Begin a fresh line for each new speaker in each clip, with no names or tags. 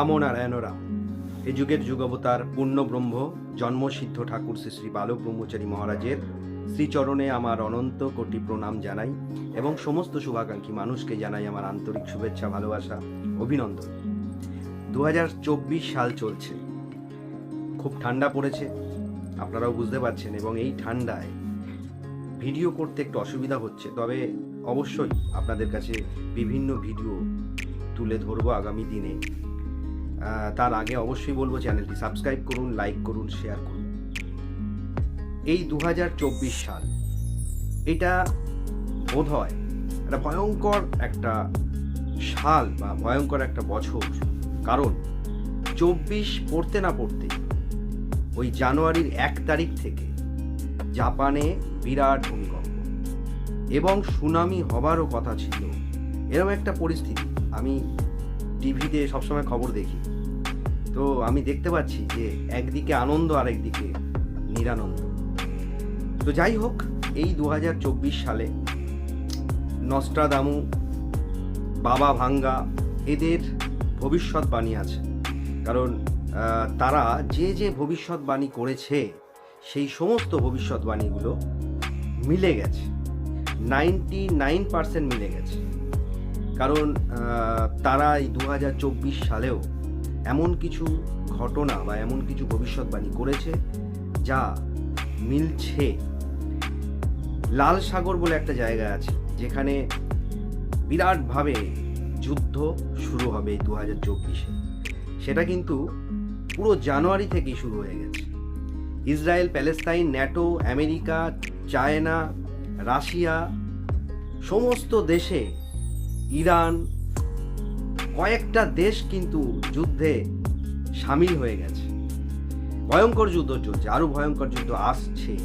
রাম নারায়ণ রাম এ যুগের যুগবতার পূর্ণ ব্রহ্ম জন্মসিদ্ধ ঠাকুর শ্রী শ্রী বালক ব্রহ্মচারী মহারাজের শ্রীচরণে আমার অনন্ত কোটি প্রণাম জানাই এবং সমস্ত শুভাকাঙ্ক্ষী মানুষকে জানাই আমার আন্তরিক শুভেচ্ছা, ভালোবাসা, অভিনন্দন। দু হাজার চব্বিশ সাল চলছে। খুব ঠান্ডা পড়েছে, আপনারাও বুঝতে পারছেন, এবং এই ঠান্ডায় ভিডিও করতে একটু অসুবিধা হচ্ছে। তবে অবশ্যই আপনাদের কাছে বিভিন্ন ভিডিও তুলে ধরবো আগামী দিনে। তার আগে অবশ্যই বলব চ্যানেলটি সাবস্ক্রাইব করুন, লাইক করুন শেয়ার করুন। এই দু হাজার চব্বিশ সাল, এটা বোধ হয় একটা ভয়ঙ্কর একটা সাল বা ভয়ঙ্কর একটা বছর। কারণ চব্বিশ পড়তে না পড়তে ওই জানুয়ারির এক তারিখ থেকে জাপানে বিরাট ভূমিকম্প। এবং সুনামি হবারও কথা ছিল এরকম একটা পরিস্থিতি। আমি টিভিতে সবসময় খবর দেখি। তো আমি দেখতে পাচ্ছি যে একদিকে আনন্দ আর একদিকে নিরানন্দ। তো যাই হোক, এই দু হাজার চব্বিশ সালে নস্ট্রাদামু, বাবা ভাঙ্গা এদের ভবিষ্যৎবাণী আছে। কারণ তারা যে যে ভবিষ্যৎবাণী করেছে, সেই সমস্ত ভবিষ্যৎবাণীগুলো মিলে গেছে। নাইনটি নাইন পার্সেন্ট মিলে গেছে। কারণ তারা এই দু হাজার চব্বিশ সালেও এমন কিছু ঘটনা বা এমন কিছু ভবিষ্যৎবাণী করেছে যা মিলছে। লাল সাগর বলে একটা জায়গা আছে, যেখানে বিরাটভাবে যুদ্ধ শুরু হবে দু হাজার চব্বিশে। সেটা কিন্তু পুরো জানুয়ারি থেকেই শুরু হয়ে গেছে। Israel, Palestine, NATO, America, China, Russia, সমস্ত দেশে ইরান, কয়েকটা দেশ কিন্তু যুদ্ধে সামিল হয়ে গেছে। ভয়ঙ্কর যুদ্ধ চলছে আরও ভয়ঙ্কর যুদ্ধ আসছে।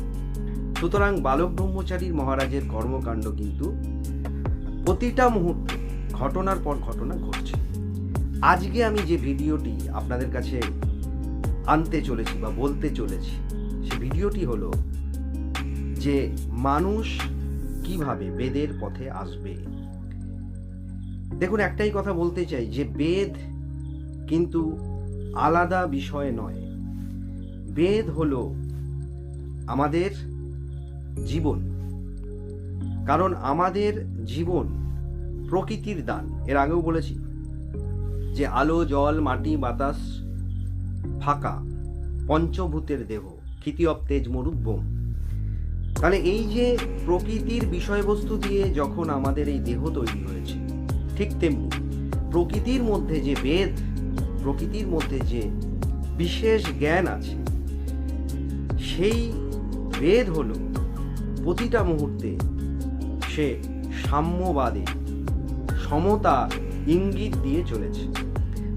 সুতরাং বালক ব্রহ্মচারীর মহারাজের কর্মকাণ্ড কিন্তু প্রতিটা মুহূর্তে, ঘটনার পর ঘটনা ঘটছে। আজকে আমি যে ভিডিওটি আপনাদের কাছে আনতে চলেছি বা বলতে চলেছি, সে ভিডিওটি হলো যে মানুষ কীভাবে বেদের পথে আসবে। দেখুন, একটাই কথা বলতে চাই, যে বেদ কিন্তু আলাদা বিষয় নয়। বেদ হলো আমাদের জীবন। কারণ আমাদের জীবন প্রকৃতির দান। এর আগেও বলেছি যে আলো, জল, মাটি, বাতাস ফাঁকা, পঞ্চভূতের দেহ অব তেজ, মরুদ তাহলে এই যে প্রকৃতির বিষয়বস্তু দিয়ে যখন আমাদের এই দেহ তৈরি হয়েছে ঠিক তেমনি প্রকৃতির মধ্যে যে বেদ, প্রকৃতির মধ্যে যে বিশেষ জ্ঞান আছে, সেই বেদ হলো প্রতিটা মুহূর্তে সে সাম্যবাদে সমতা ইঙ্গিত দিয়ে চলেছে।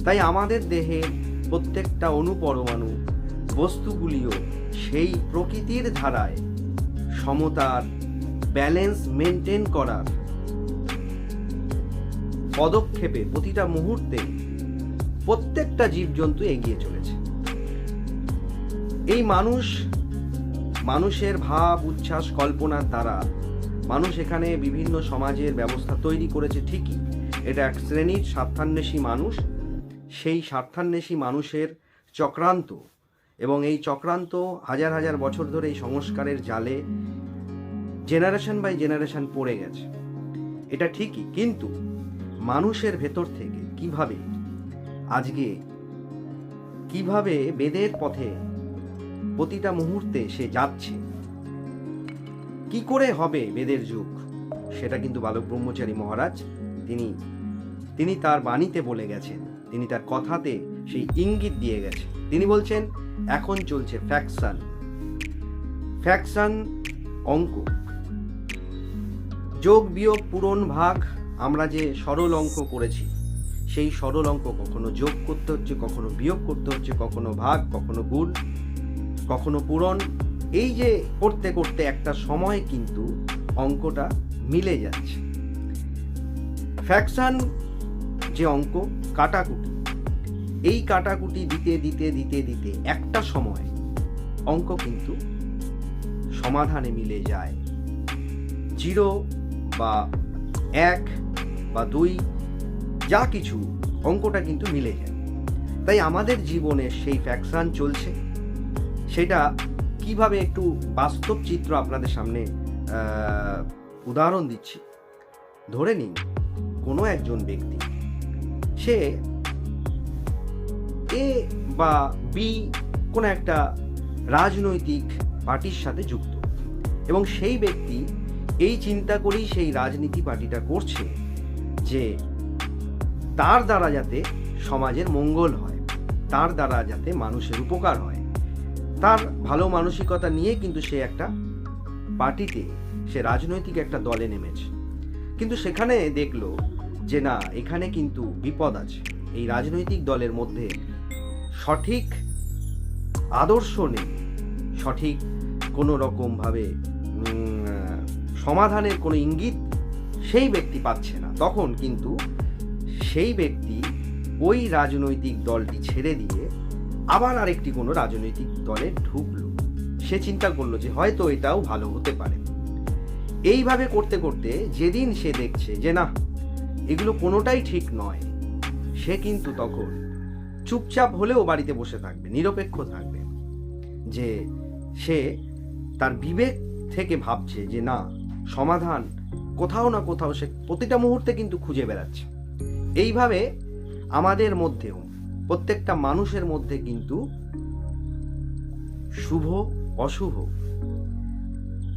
তাই আমাদের দেহে প্রত্যেকটা অনুপরমাণু বস্তুগুলিও সেই প্রকৃতির ধারায় সমতার ব্যালেন্স মেনটেন করার পদক্ষেপে প্রতিটা মুহূর্তে প্রত্যেকটা জীবজন্তু এগিয়ে চলেছে। এই মানুষ, মানুষের ভাব, উচ্ছ্বাস, কল্পনার দ্বারা মানুষ এখানে বিভিন্ন সমাজের ব্যবস্থা তৈরি করেছে ঠিকই। এটা এক শ্রেণির স্বার্থান্বেষী মানুষ। সেই স্বার্থান্বেষী মানুষের চক্রান্ত এবং এই চক্রান্ত হাজার হাজার বছর ধরে এই সংস্কারের জালে জেনারেশন বাই জেনারেশন পড়ে গেছে। এটা ঠিকই, কিন্তু মানুষের ভেতর থেকে কীভাবে, আজকে কীভাবে বেদের পথে প্রতিটা মুহূর্তে সে যাচ্ছে, কি করে হবে বেদের যুগ, সেটা কিন্তু বালক ব্রহ্মচারী মহারাজ, তিনি তিনি তার বাণীতে বলে গেছেন, তিনি তার কথাতে সেই ইঙ্গিত দিয়ে গেছে তিনি বলছেন, এখন চলছে ফ্যাকশন ফ্যাকশন অঙ্ক, যোগ বিয়োগ পূরণ ভাগ আমরা যে সরল অঙ্ক করেছি, সেই সরল অঙ্ক কখনো যোগ করতে হচ্ছে, কখনো বিয়োগ করতে হচ্ছে, কখনো ভাগ, কখনো গুণ, কখনো পূরণ। এই যে করতে করতে একটা সময় কিন্তু অঙ্কটা মিলে যাচ্ছে। ফ্যাকশন যে অঙ্ক, কাটাকুটি, এই কাটাকুটি দিতে দিতে দিতে দিতে একটা সময় অঙ্ক কিন্তু সমাধানে মিলে যায়। জিরো বা এক বা দুই, যা কিছু অঙ্কটা কিন্তু মিলে যায়। তাই আমাদের জীবনে সেই ফ্যাকশন চলছে। সেটা কীভাবে একটু বাস্তব চিত্র আপনাদের সামনে উদাহরণ দিচ্ছি। ধরে নিন, কোনো একজন ব্যক্তি, সে এ বা বি কোনো একটা রাজনৈতিক পার্টির সাথে যুক্ত এবং সেই ব্যক্তি এই চিন্তা করেই সেই রাজনীতি পার্টিটা করছে যে তার দ্বারা যাতে সমাজের মঙ্গল হয়, তার দ্বারা যাতে মানুষের উপকার হয়, তার ভালো মানসিকতা নিয়ে কিন্তু সে একটা পার্টিতে, সে রাজনৈতিক একটা দলে নেমেছে। কিন্তু সেখানে দেখল যে না, এখানে কিন্তু বিপদ আছে। এই রাজনৈতিক দলের মধ্যে সঠিক আদর্শ নেই। সঠিক কোনো রকমভাবে সমাধানের কোনো ইঙ্গিত সেই ব্যক্তি পাচ্ছে না। তখন কিন্তু সেই ব্যক্তি ওই রাজনৈতিক দলটি ছেড়ে দিয়ে আবার আরেকটি কোনো রাজনৈতিক দলে ঢুকল। সে চিন্তা করল যে হয়তো এটাও ভালো হতে পারে। এইভাবে করতে করতে যেদিন সে দেখছে যে না, এগুলো কোনোটাই ঠিক নয়, সে কিন্তু তখন চুপচাপ হলেও বাড়িতে বসে থাকবে, নিরপেক্ষ থাকবে। যে সে তার বিবেক থেকে ভাবছে যে না, সমাধান কোথাও না কোথাও সে প্রতিটা মুহূর্তে কিন্তু খুঁজে বেড়াচ্ছে। এইভাবে আমাদের মধ্যেও, প্রত্যেকটা মানুষের মধ্যে কিন্তু শুভ, অশুভ।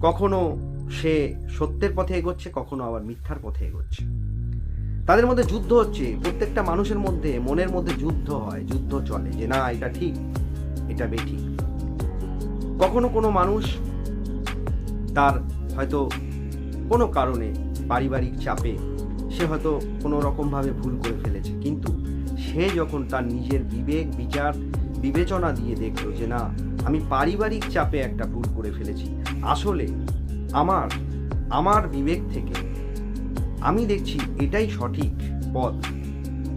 কখনো সে সত্যের পথে এগোচ্ছে, কখনো আবার মিথ্যার পথে এগোচ্ছে। তাদের মধ্যে যুদ্ধ হচ্ছে, প্রত্যেকটা মানুষের মধ্যে, মনের মধ্যে যুদ্ধ হয়, যুদ্ধ চলে যে না, এটা ঠিক, এটা বেঠিক। কখনো কোনো মানুষ তার হয়তো কোনো কারণে পারিবারিক চাপে সে হয়তো কোনো রকমভাবে ভুল করে ফেলেছে। কিন্তু সে যখন তার নিজের বিবেক, বিচার, বিবেচনা দিয়ে দেখল যে না, আমি পারিবারিক চাপে একটা ভুল করে ফেলেছি, আসলে আমার আমার বিবেক থেকে আমি দেখছি এটাই সঠিক পথ।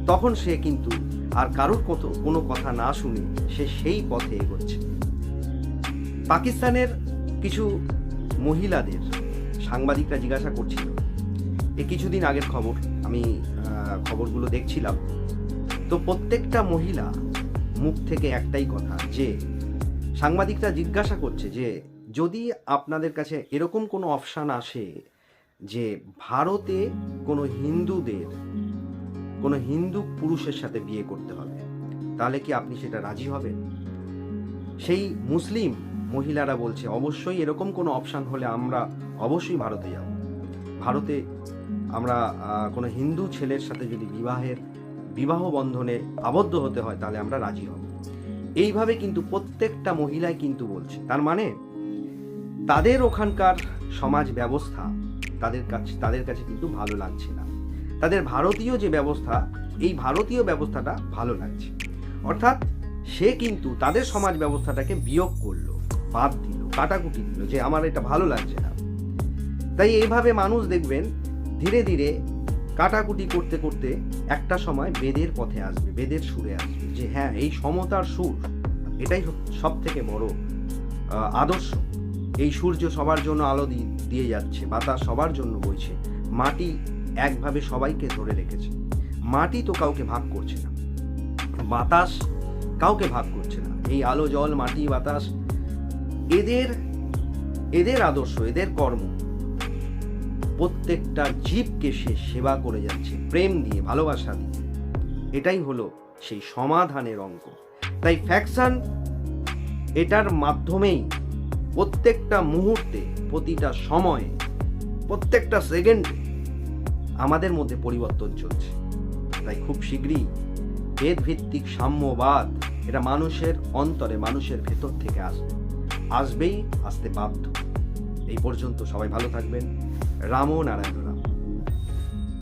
তখন সে কিন্তু আর কারোর কত কোনো কথা না শুনে সে সেই পথে এগোচ্ছে। পাকিস্তানের কিছু মহিলাদের সাংবাদিকরা জিজ্ঞাসা করছিল। এ কিছুদিন আগের খবর, আমি খবরগুলো দেখছিলাম। তো প্রত্যেকটা মহিলা মুখ থেকে একটাই কথা, যে সাংবাদিকরা জিজ্ঞাসা করছে যে, যদি আপনাদের কাছে এরকম কোনো অপশান আসে যে ভারতে কোনো হিন্দুদের, কোনো হিন্দু পুরুষের সাথে বিয়ে করতে হবে, তাহলে কি আপনি সেটা রাজি হবেন? সেই মুসলিম মহিলারা বলছে, অবশ্যই এরকম কোনো অপশান হলে আমরা অবশ্যই ভারতে যাব। ভারতে আমরা কোনো হিন্দু ছেলের সাথে যদি বিবাহের, বিবাহ বন্ধনে আবদ্ধ হতে হয়, তাহলে আমরা রাজি হব। এইভাবে কিন্তু প্রত্যেকটা মহিলাই কিন্তু বলছে। তার মানে তাদের ওখানকার সমাজ ব্যবস্থা তাদের কাছে তাদের কাছে কিন্তু ভালো লাগছে না। তাদের ভারতীয় যে ব্যবস্থা, এই ভারতীয় ব্যবস্থাটা ভালো লাগছে। অর্থাৎ সে কিন্তু তাদের সমাজ ব্যবস্থাটাকে বিয়োগ করল। বাদ দিল, কাটাকুটি দিল যে আমার এটা ভালো লাগছে না। তাই এইভাবে মানুষ দেখবেন, ধীরে ধীরে কাটাকুটি করতে করতে একটা সময় বেদের পথে আসবে, বেদের সুরে আসবে যে হ্যাঁ এই সমতার সুর, এটাই সব থেকে বড় আদর্শ। এই সূর্য সবার জন্য আলো দিয়ে যাচ্ছে, বাতাস সবার জন্য বইছে, মাটি একভাবে সবাইকে ধরে রেখেছে। মাটি তো কাউকে ভাগ করছে না, বাতাস কাউকে ভাগ করছে না। এই আলো, জল, মাটি, বাতাস এদের এদের আদর্শ, এদের কর্ম। প্রত্যেকটা জীবকে সে সেবা করে যাচ্ছে, প্রেম দিয়ে, ভালোবাসা দিয়ে। এটাই হলো সেই সমাধানের অঙ্ক তাই ফ্যাকশন এটার মাধ্যমেই প্রত্যেকটা মুহূর্তে, প্রতিটা সময়ে, প্রত্যেকটা সেকেন্ডে আমাদের মধ্যে পরিবর্তন চলছে। তাই খুব শীঘ্রই বেদভিত্তিক সাম্যবাদ এটা মানুষের অন্তরে, মানুষের ভেতর থেকে আসবে। আসবেই আসতে বাধ্য। এই পর্যন্ত সবাই ভালো থাকবেন। রাম নারায়ণ।